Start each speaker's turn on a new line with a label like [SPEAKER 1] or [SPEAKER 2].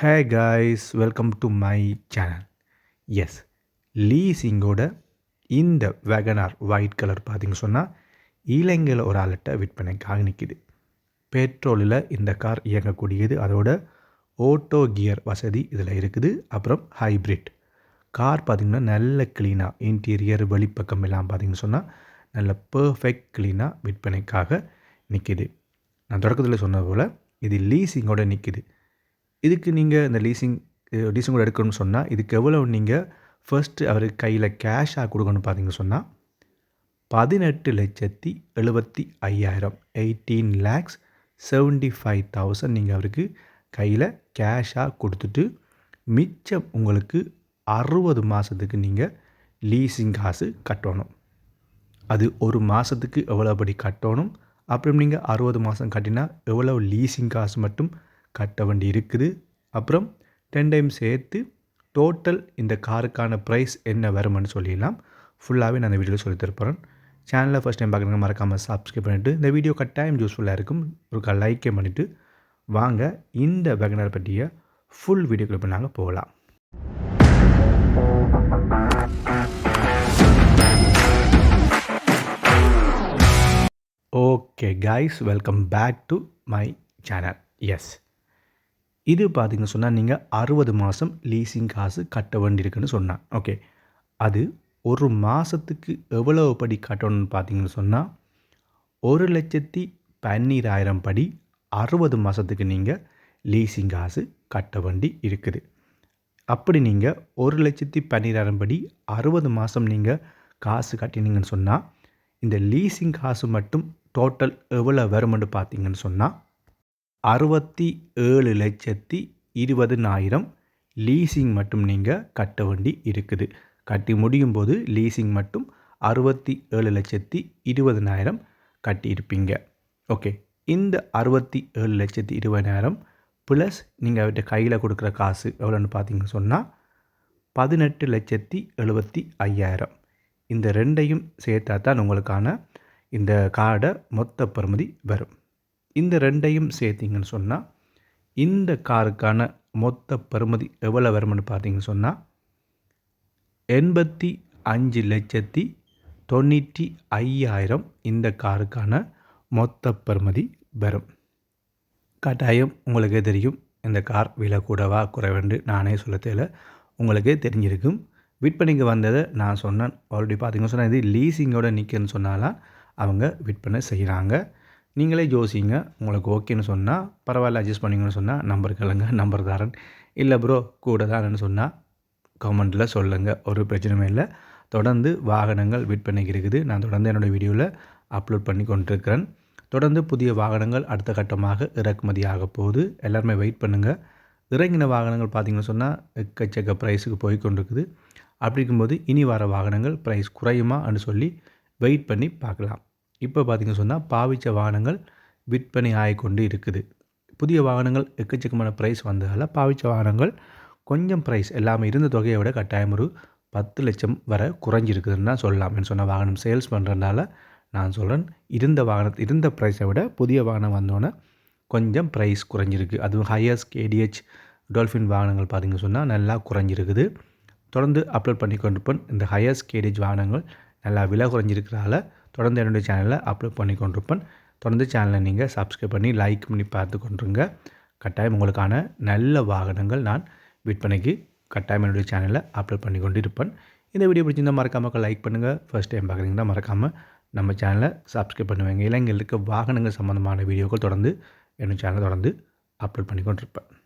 [SPEAKER 1] Hey guys welcome to my channel S லீசிங்கோட இந்த Wagon R white colour பார்த்திங்க சொன்னால் இலங்கையில் ஒரு ஆளட்ட விற்பனைக்காக நிற்கிது பெட்ரோலில் இந்த கார் இயங்கக்கூடியது அதோட ஓட்டோ கியர் வசதி இதில் இருக்குது. அப்புறம் ஹைப்ரிட் கார் பார்த்திங்கன்னா நல்ல க்ளீனாக இன்டீரியர் வெளிப்பக்கம் எல்லாம் பார்த்திங்கன்னு சொன்னால் நல்ல பர்ஃபெக்ட் க்ளீனாக விற்பனைக்காக நிற்கிது நான் தொடக்கத்தில் சொன்னது போல் இது லீசிங்கோட நிற்கிது இதுக்கு நீங்கள் இந்த லீசிங் லீசிங் கூட எடுக்கணும்னு சொன்னால் இதுக்கு எவ்வளோ நீங்கள் ஃபர்ஸ்ட்டு அவர் கையில் கேஷாக கொடுக்கணும்னு பார்த்தீங்க சொன்னால் பதினெட்டு லட்சத்தி எழுபத்தி ஐயாயிரம் eighteen lakhs seventy five thousand நீங்கள் அவருக்கு கையில் கேஷாக கொடுத்துட்டு மிச்சம் உங்களுக்கு அறுபது மாதத்துக்கு நீங்கள் லீசிங் காசு கட்டணும். அது ஒரு மாதத்துக்கு எவ்வளோ படி கட்டணும்? அப்புறம் நீங்கள் அறுபது மாதம் கட்டினா எவ்வளோ லீசிங் காசு மட்டும் கட்ட வேண்டி இருக்குது. அப்புறம் டென் டைம் சேர்த்து டோட்டல் இந்த காருக்கான ப்ரைஸ் என்ன வரும்னு சொல்லிடலாம். ஃபுல்லாகவே நான் இந்த வீடியோவில் சொல்லி தரப்போகிறேன் சேனலில் ஃபஸ்ட் டைம் பார்க்குறவங்க மறக்காமல் சப்ஸ்கிரைப் பண்ணிவிட்டு இந்த வீடியோ கட்டாயம் யூஸ்ஃபுல்லாக இருக்கும். ஒரு லைக்கே பண்ணிவிட்டு வாங்க. இந்த வேகனர் பற்றிய ஃபுல் வீடியோக்குள்ள இப்போ நாங்கள் போகலாம். Okay guys welcome back to my channel S இது பார்த்திங்க சொன்னால் நீங்கள் அறுபது மாதம் லீசிங் காசு கட்ட வேண்டியிருக்குன்னு சொன்னான் ஓகே அது ஒரு மாதத்துக்கு எவ்வளவு படி கட்டணும்னு பார்த்தீங்கன்னு சொன்னால் ஒரு லட்சத்தி பன்னீராயிரம் படி அறுபது மாதத்துக்கு நீங்கள் லீசிங் காசு கட்ட வேண்டி இருக்குது. அப்படி நீங்கள் ஒரு லட்சத்தி பன்னீராயிரம் படி அறுபது மாதம் நீங்கள் காசு கட்டினீங்கன்னு சொன்னால் இந்த லீசிங் காசு மட்டும் டோட்டல் எவ்வளோ வருமென்று பார்த்தீங்கன்னு சொன்னால் அறுபத்தி ஏழு லட்சத்தி இருபதுனாயிரம் லீசிங் மட்டும் நீங்கள் கட்ட வேண்டி இருக்குது. கட்டி முடியும் போது லீசிங் மட்டும் அறுபத்தி ஏழு லட்சத்தி இருபதனாயிரம் கட்டியிருப்பீங்க. ஓகே. இந்த அறுபத்தி ஏழு லட்சத்தி இருபதாயிரம் ப்ளஸ் நீங்கள் அவர்கிட்ட கையில் கொடுக்குற காசு எவ்வளோன்னு பார்த்தீங்கன்னு சொன்னால் பதினெட்டு லட்சத்தி எழுபத்தி ஐயாயிரம். இந்த ரெண்டையும் சேர்த்தா தான் உங்களுக்கான இந்த கார்டை மொத்த பெறுமதி வரும். இந்த ரெண்டையும் சேர்த்திங்கன்னு சொன்னால் இந்த காருக்கான மொத்த பெறுமதி எவ்வளோ வரும்னு பார்த்தீங்கன்னு சொன்னால் எண்பத்தி அஞ்சு லட்சத்தி தொண்ணூற்றி ஐயாயிரம் இந்த காருக்கான மொத்த பெறுமதி வரும். கட்டாயம் உங்களுக்கே தெரியும் இந்த கார் விலை கூடவா குறைவென்று நானே சொல்ல தேவை உங்களுக்கே தெரிஞ்சிருக்கும். விற்பனைக்கு வந்ததை நான் சொன்னேன். ஆல்ரெடி பார்த்தீங்கன்னு சொன்னால் இது லீசிங்கோட நிற்கன்னு சொன்னாலாம் அவங்க விற்பனை செய்கிறாங்க நீங்களே யோசிங்க. உங்களுக்கு ஓகேன்னு சொன்னால் பரவாயில்ல அட்ஜஸ்ட் பண்ணிங்கன்னு சொன்னால் நம்பர் கேளுங்க நம்பர் தாரன். இல்லை ப்ரோ கூட தானேன்னு சொன்னால் கமெண்ட்டில் சொல்லுங்கள் ஒரு பிரச்சனையும் இல்லை. தொடர்ந்து வாகனங்கள் விற்பனைக்கு இருக்குது. நான் தொடர்ந்து என்னோடய வீடியோவில் அப்லோட் பண்ணி கொண்டிருக்கிறேன். தொடர்ந்து புதிய வாகனங்கள் அடுத்த கட்டமாக இறக்குமதி ஆக போகுது. எல்லாருமே வெயிட் பண்ணுங்கள் இறங்கின வாகனங்கள் பார்த்திங்கன்னு சொன்னால் எக்கச்சக்க ப்ரைஸுக்கு போய் கொண்டிருக்குது. அப்படி இருக்கும்போது இனி வர வாகனங்கள் ப்ரைஸ் குறையுமான்னு சொல்லி வெயிட் பண்ணி பார்க்கலாம். இப்போ பார்த்திங்க சொன்னால் பாவிச்ச வாகனங்கள் விற்பனை ஆகிக்கொண்டு இருக்குது. புதிய வாகனங்கள் எக்கச்சக்கமான ப்ரைஸ் வந்ததால் பாவிச்ச வாகனங்கள் கொஞ்சம் ப்ரைஸ் எல்லாமே இருந்த தொகையை விட கட்டாயம் ஒரு பத்து லட்சம் வர குறைஞ்சிருக்குதுன்னு தான் சொல்லலாம். சொன்ன வாகனம் சேல்ஸ் பண்ணுறதுனால நான் சொல்கிறேன் இருந்த வாகனத்தை இருந்த ப்ரைஸை விட புதிய வாகனம் வந்தோன்னே கொஞ்சம் ப்ரைஸ் குறைஞ்சிருக்கு. அதுவும் ஹையர்ஸ் கேடிஹெச் டால்ஃபின் வாகனங்கள் பார்த்திங்க சொன்னால் நல்லா குறைஞ்சிருக்குது. தொடர்ந்து அப்லோட் பண்ணி கொண்டு இந்த ஹையர்ஸ் கேடிஹெச் வாகனங்கள் நல்லா விலை குறைஞ்சிருக்கிறதால தொடர்ந்து என்னுடைய சேனலில் அப்லோட் பண்ணி கொண்டிருப்பேன் தொடர்ந்து சேனலை நீங்கள் சப்ஸ்கிரைப் பண்ணி லைக் பண்ணி பார்த்து கொண்டுருங்க. கட்டாயம் உங்களுக்கான நல்ல வாகனங்கள் நான் விற்பனைக்கு கட்டாயம் என்னுடைய சேனலில் அப்லோட் பண்ணி கொண்டு இருப்பேன் இந்த வீடியோ பிடிச்சிருந்தால் மறக்காமல் லைக் பண்ணுங்கள் ஃபஸ்ட் டைம் பார்க்குறீங்கன்னா மறக்காமல் நம்ம சேனலை சப்ஸ்கிரைப் பண்ணுவேங்க. இளைஞர்களுக்கு வாகனங்கள் சம்மந்தமான வீடியோக்கள் தொடர்ந்து என்னோடய சேனலை தொடர்ந்து அப்லோட் பண்ணி கொண்டிருப்பேன்